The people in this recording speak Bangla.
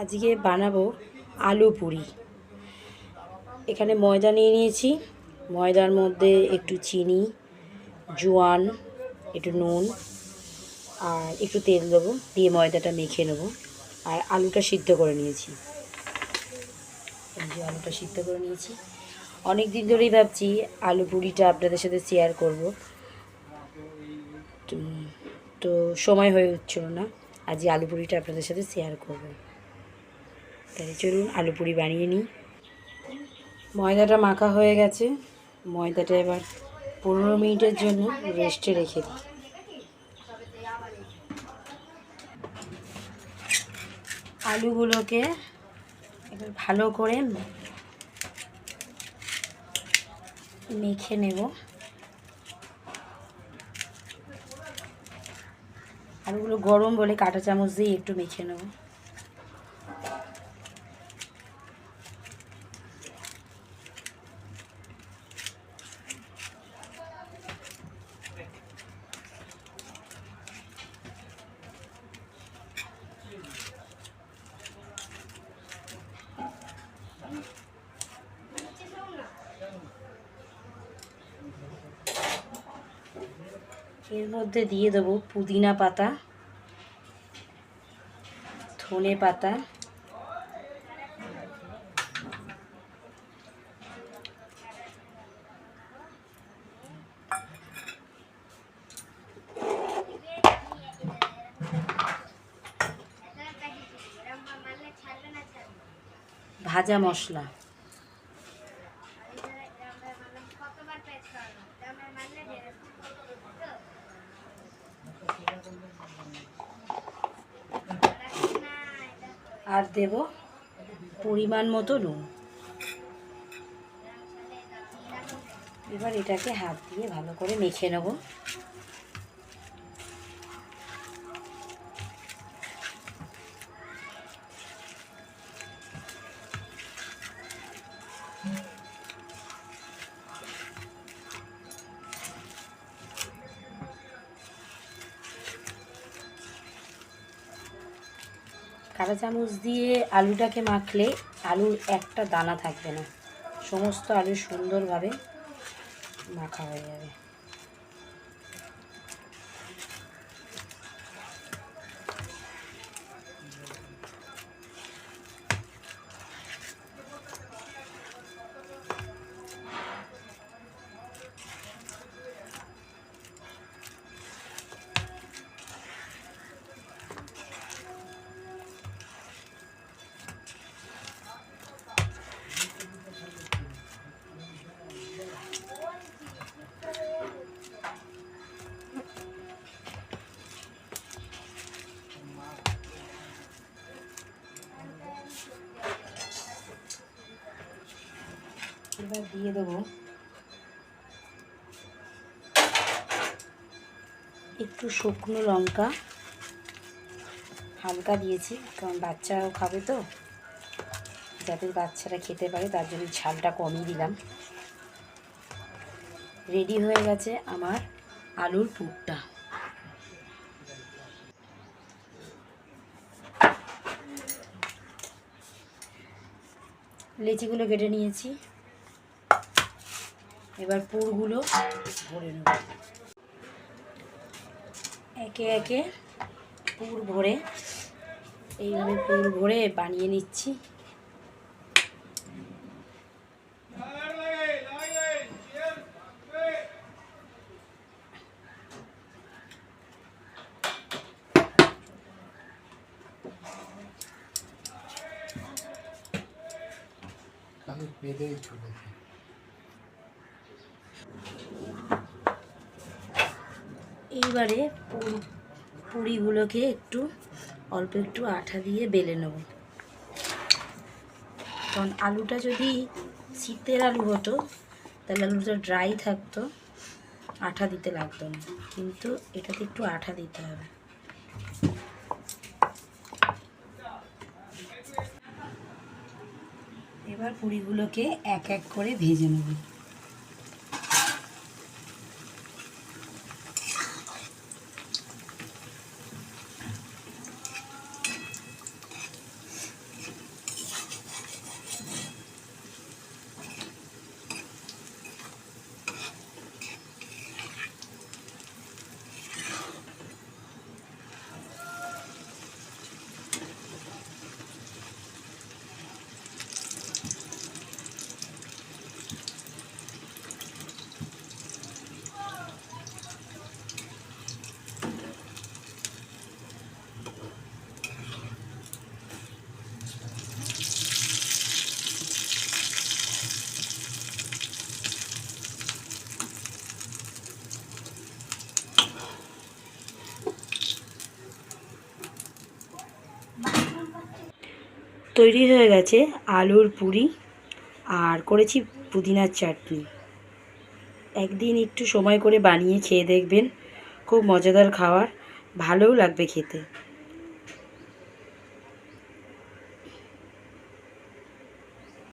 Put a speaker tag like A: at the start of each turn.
A: আজকে বানাবো আলু পুরি। এখানে ময়দা নিয়ে নিয়েছি। ময়দার মধ্যে একটু চিনি, জোয়ান, একটু নুন আর একটু তেল দেবো, দিয়ে ময়দাটা মেখে নেব। আর আলুটা সিদ্ধ করে নিয়েছি। যে আলুটা সিদ্ধ করে নিয়েছি। অনেক দিন ধরেই ভাবছি আলু পুরিটা আপনাদের সাথে শেয়ার করব। তো সময় হয়ে উঠছিল না। আজ আলু পুরিটা আপনাদের সাথে শেয়ার করব। তাই চলুন আলু পুরি বানিয়ে নিই। ময়দাটা মাখা হয়ে গেছে। ময়দাটা এবার পনেরো মিনিটের জন্য রেস্টে রেখে দিই। আলুগুলোকে এবার ভালো করে মেখে নেব। আলুগুলো গরম বলে কাঁটা চামচ দিয়ে একটু মেখে নেব। এর মধ্যে দিয়ে দেবো পুদিনা পাতা ধনে পাতা ভাজা মশলা। আর দেব পরিমাণ মতো নুন। এবার এটাকে হাত দিয়ে ভালো করে মেখে নেব। কাঁটা চামচ দিয়ে আলুটাকে মাখলে আলুর একটা দানা থাকবে না। সমস্ত আলু সুন্দরভাবে মাখা হয়ে যাবে। এবার দিয়ে দেবো। একটু শুকনো লঙ্কা। হালকা দিয়েছি, কারণ বাচ্চারাও খাবে তো। যাতে বাচ্চারা খেতে পারে, তার জন্য ঝালটা কমই দিলাম। রেডি হয়ে গেছে আমার আলুর পুরটা। লেচিগুলো কেটে নিয়েছি। এবার পুরগুলো ভরে নেব। একে একে পুর ভরে, এইভাবে পুর ভরে বানিয়ে নিচ্ছি।
B: আমি পেলেই চলেছি।
A: এইবারে পুর, পুরিগুলোকে একটু, অল্প একটু আঠা দিয়ে বেলে নেব। কারণ আলুটা যদি শীতের আলু হতো, তাহলে আলুটা ড্রাই থাকতো, আঠা দিতে লাগতো না। কিন্তু এটাতে একটু আঠা দিতে হবে। এবার পুরিগুলোকে এক এক করে ভেজে নেব। তৈরি হয়ে গেছে আলুর পুরি আর করেছি পুদিনার চাটনি। একদিন একটু সময় করে বানিয়ে খেয়ে দেখবেন, খুব মজাদার খাবার, ভালোও লাগবে খেতে।